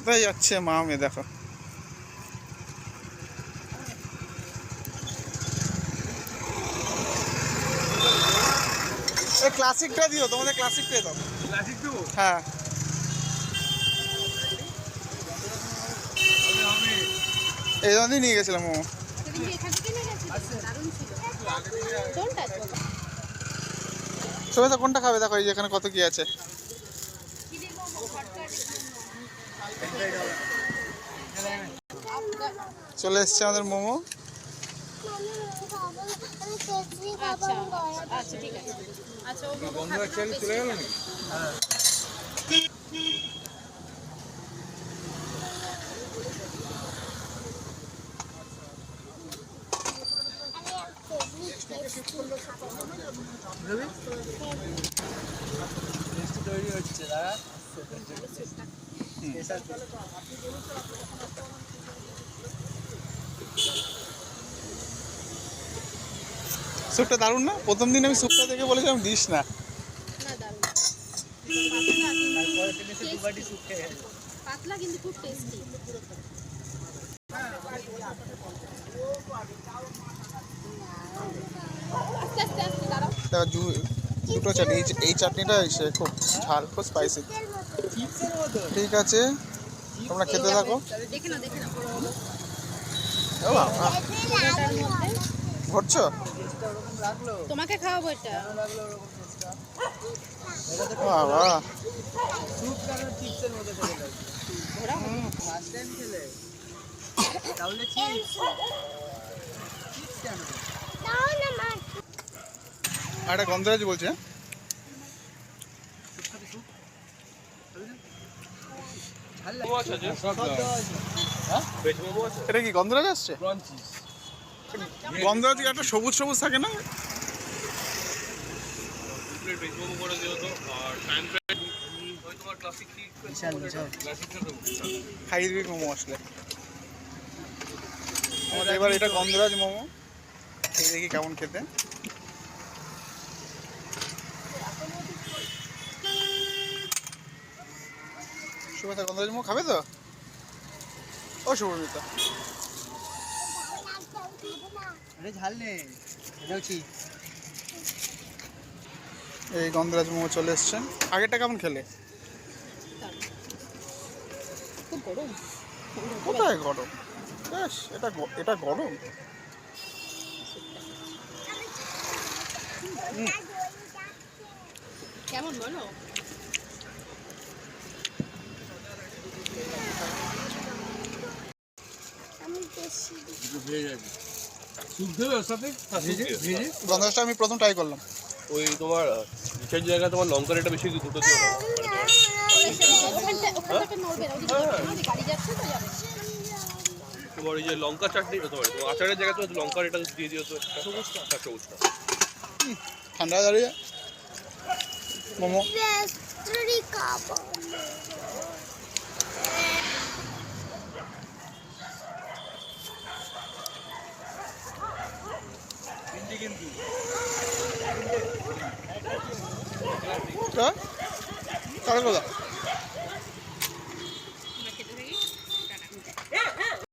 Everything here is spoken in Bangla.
কোথায় যাচ্ছে মা মেয়ে দেখো। এই ক্লাসিকটা দিও তোমাদের ক্লাসিকটা দাও ক্লাসিক দেবো হ্যাঁ। এই জন্যই নিয়ে গেছিলাম মোমো। ছিল। কোনটা তো? কোনটা খাবে? দেখো এই যে এখানে কত কি আছে। চলে এসছে আমাদের মোমো। তৈরি হচ্ছে দাঁড়া স্যুপটা দারুণ না? প্রথম দিন আমি স্যুপটা দেখে বলেছিলাম দিস না। পাতলা কিন্তু খুব টেস্টি আস্তে আস্তে আস্তে দাঁড়াও। দেখো জু- দুটো চাটনি এই- চাটনিটা এসে খুব ঝাল খুব স্পাইসি ঠিক আছে তোমরা খেতে থাকো। দেখে না দেখে না ও বাবা, ঘটছো তোমাকে খাওয়াবো এটা। বাবা। তাহলে চিপস চিপস কেন? আর একটা গন্ধরাজ বলছে। এটা কি গন্ধরাজ আসছে? গন্ধরাজ একটা সবুজ সবুজ থাকে না? ভেজ মোমো আসলে। আমাদের এবার এটা গন্ধরাজ মোমো। দেখি কেমন খেতে। সুমিতা গন্ধরাজ মোমো খাবে তো? ও সুমিতা আরে ঝাল নেই এটাও এই গন্ধরাজ মোমো চলে এসছে। আগেরটা কেমন খেলে? কোথায় গরম? বেশ এটা এটা গরম। কেমন বলো? আমি প্রথম ট্রাই করলাম। ওই তোমার নিচের জায়গায় তোমার লঙ্কার এটা বেশি দুটো তোমার ওই যে লঙ্কা চাটনি তোমার তোমার আচারের জায়গায় তো লঙ্কার এটা দিয়ে দিও তো সবুজটা। সবুজটা। ঠান্ডা দাঁড়িয়ে। মোমো। কিন্তু। কার কথা